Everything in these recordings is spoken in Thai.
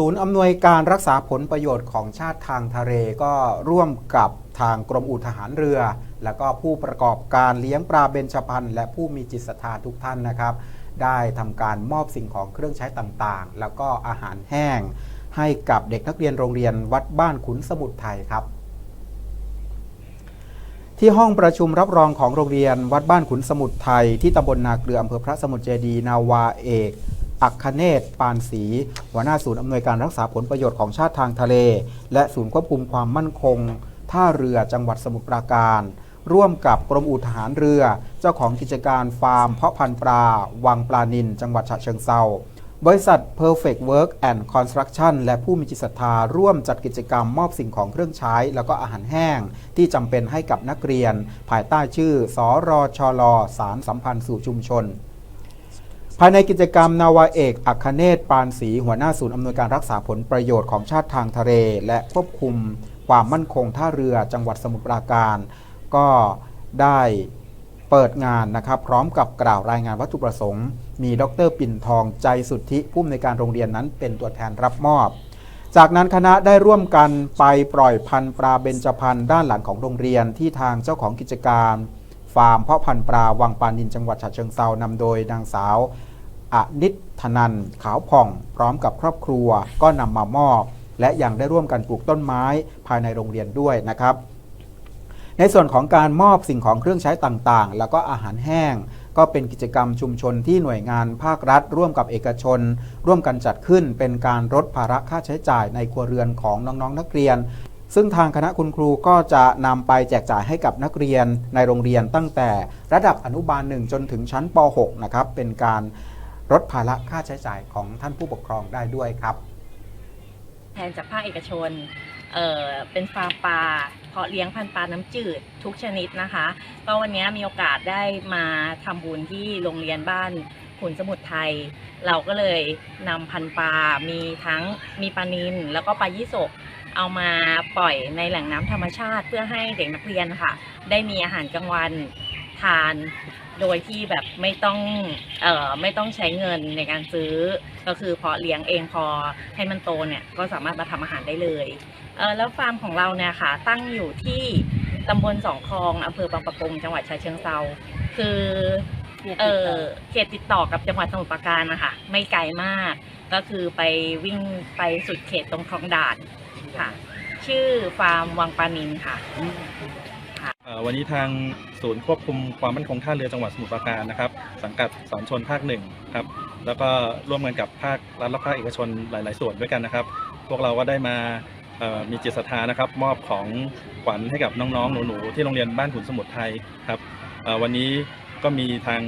ศูนย์อำนวยการรักษาผลประโยชน์ของชาติทางทะเลก็ร่วมกับทางกรมอู่ทหารเรือ แล้วก็ผู้ประกอบการเลี้ยงปลาเบญจพรรณและผู้มีจิตศรัทธาทุกท่านนะครับ ได้ทำการมอบสิ่งของเครื่องใช้ต่างๆ แล้วก็อาหารแห้ง ให้กับเด็กนักเรียนโรงเรียนวัดบ้านขุนสมุทรไทยครับที่ห้องประชุมรับรองของโรงเรียนวัดบ้านขุนสมุทรไทยที่ตำบลนาเกลืออำเภอพระสมุทรเจดี นาวาเอก อัคคเนศปานศรีหัวหน้าศูนย์อำนวยการรักษาผลประโยชน์ของชาติทางทะเล และศูนย์ควบคุมความมั่นคง ท่าเรือจังหวัดสมุทรปราการ ร่วมกับกรมอู่ทหารเรือ เจ้าของกิจการฟาร์ม เพาะพันธุ์ปลา วังปลานิน จังหวัดฉะเชิงเซาบริษัท Perfect Work and Construction และผู้มีจิตศรัทธาร่วมจัดกิจกรรมมอบสิ่งของเครื่องใช้ แล้วก็อาหารแห้ง ที่จำเป็นให้กับนักเรียน ภายใต้ชื่อ สรชลสารสัมพันธ์สู่ชุมชน ภายในกิจกรรมนาวาเอกอัคเนศปานศรีหัวหน้าศูนย์อำนวยการรักษาผลประโยชน์ของชาติทางทะเล และควบคุมความมั่นคงท่าเรือจังหวัดสมุทรปราการ ก็ได้เปิดงานนะครับพร้อมกับกล่าวรายงานวัตถุประสงค์ มีดรปิ่นทองใจสุทธิผู้อำนวยการโรงเรียนนั้นเป็นตัวแทนรับมอบ จากนั้นคณะได้ร่วมกันไปปล่อยพันธุ์ปลาเบญจพรรณด้านหลังของโรงเรียนที่ทางเจ้าของกิจการ ฟาร์มเพาะพันธุ์ปลาวังปานินจังหวัดฉะเชิงเซานำโดยนางสาวอนิธนันขาวผ่อง พร้อมกับครอบครัวก็นำมามอบ และยังได้ร่วมกันปลูกต้นไม้ภายในโรงเรียนด้วยนะครับ ในส่วนของการมอบสิ่งของเครื่องใช้ต่างๆ แล้วก็อาหารแห้ง ก็เป็นกิจกรรมชุมชนที่หน่วยงานภาครัฐ ร่วมกับเอกชน ร่วมกันจัดขึ้นเป็นการลดภาระค่าใช้จ่ายในครัวเรือนของน้องๆนักเรียน ซึ่งทางคณะคุณครูก็จะนำไปแจกจ่ายให้กับนักเรียนในโรงเรียนตั้งแต่ระดับอนุบาล 1 จนถึงชั้นป .6 นะครับ เป็นการลดภาระค่าใช้จ่ายของท่านผู้ปกครองได้ด้วยครับ แทนจากภาคเอกชนเเป็นฟาร์มปลาเพาะเลี้ยงพันธุ์ปลาน้ำจืดทุกชนิดนะคะ ก็วันนี้มีโอกาสได้มาทำบุญที่โรงเรียนบ้าน ขุนสมุทรไทย เราก็เลยนำพันธุ์ปลา มีทั้งมีปลานิลแล้วก็ปลายี่สกเอามาปล่อยในแหล่งน้ำธรรมชาติ เพื่อให้เด็กนักเรียนค่ะ ได้มีอาหารกลางวันทานโดยที่แบบไม่ต้องเอ่อไม่ต้องใช้เงินในการซื้อ ก็คือเพาะเลี้ยงเองพอให้มันโตเนี่ยก็สามารถมาทำอาหารได้เลยเออแล้วฟาร์มของเราเนี่ยค่ะตั้งอยู่ที่ตำบลสองคลองอำเภอบางปะกงจังหวัดฉะเชิงเซาคือ เออเขตติดต่อกับจังหวัดสมุทรปราการนะคะไม่ไกลมาก ก็คือไปวิ่งไปสุดเขตตรงคลองด่านค่ะ ชื่อฟาร์มวังปานินค่ะเอ่อวันนี้ทางศูนย์ควบคุมความมั่นคงท่าเรือจังหวัดสมุทรปราการนะครับ สังกัดสอนชนภาคหนึ่งครับ แล้วก็ร่วมกันกับภาครัฐและภาคเอกชนหลาย ๆ ส่วนด้วยกันนะครับ พวกเราก็ได้มาเอ่อมีจิตศรัทธานะครับ มอบของขวัญให้กับน้อง ๆ หนู ๆ ที่โรงเรียนบ้านขุนสมุทรไทยครับเอ่อวันนี้ ก็มีทาง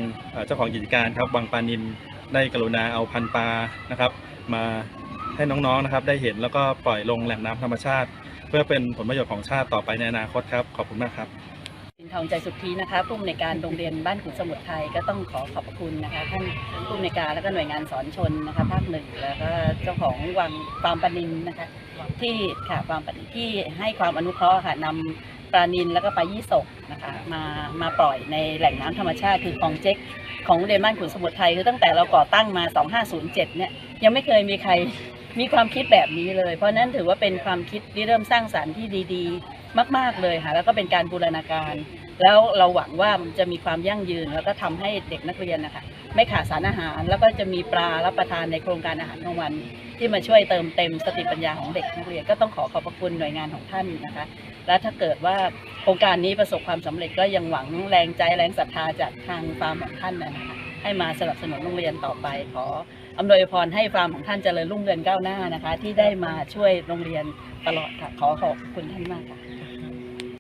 เจ้าของกิจการครับวังปานินได้กรุณาเอาพันปลานะครับ มาให้น้องๆนะครับ ได้เห็นแล้วก็ปล่อยลงแหล่งน้ำธรรมชาติ เพื่อเป็นผลประโยชน์ของชาติต่อไปในอนาคตครับ ขอบคุณมากครับทองใจสุทธีนะคะผู้อำนวยการโรงเรียนบ้านขุนสมุทรไทยก็ต้องขอขอบคุณนะคะท่านผู้อำนวยการและก็หน่วยงานสอนชนนะคะภาคหนึ่งแล้วก็เจ้าของวังฟาร์มปลานินนะคะที่ค่ะฟาร์มปลานินที่ให้ความอนุเคราะห์ค่ะนำ ปลานินแล้วก็ปลายี่สกนะคะมามาปล่อยในแหล่งน้ำธรรมชาติคือคลองเจ๊กของโรงเรียนบ้านขุนสมุทรไทยคือตั้งแต่เราก่อตั้งมา 2507 เนี่ยยังไม่เคยมีใครมีความคิดแบบนี้เลย เพราะนั้นถือว่าเป็นความคิดที่เริ่มสร้างสรรค์ที่ดีๆ มาก ๆเลยค่ะแล้วก็เป็นการบูรณาการ แล้วเราหวังว่ามันจะมีความยั่งยืนแล้วก็ทำให้เด็กนักเรียนนะคะ ไม่ขาดสารอาหาร แล้วก็จะมีปลารับประทานในโครงการอาหารกลางวัน ที่มาช่วยเติมเต็มสติปัญญาของเด็กนักเรียนก็ต้องขอขอบพระคุณหน่วยงานของท่านนะคะ และถ้าเกิดว่าโครงการนี้ประสบความสำเร็จก็ยังหวังแรงใจแรงศรัทธาจากทางฟาร์มของท่านนะคะให้มาสนับสนุนโรงเรียนต่อไปขออำนวยพรให้ฟาร์มของท่านเจริญรุ่งเรืองก้าวหน้านะคะ ที่ได้มาช่วยโรงเรียนตลอดค่ะขอขอบคุณท่านมากค่ะ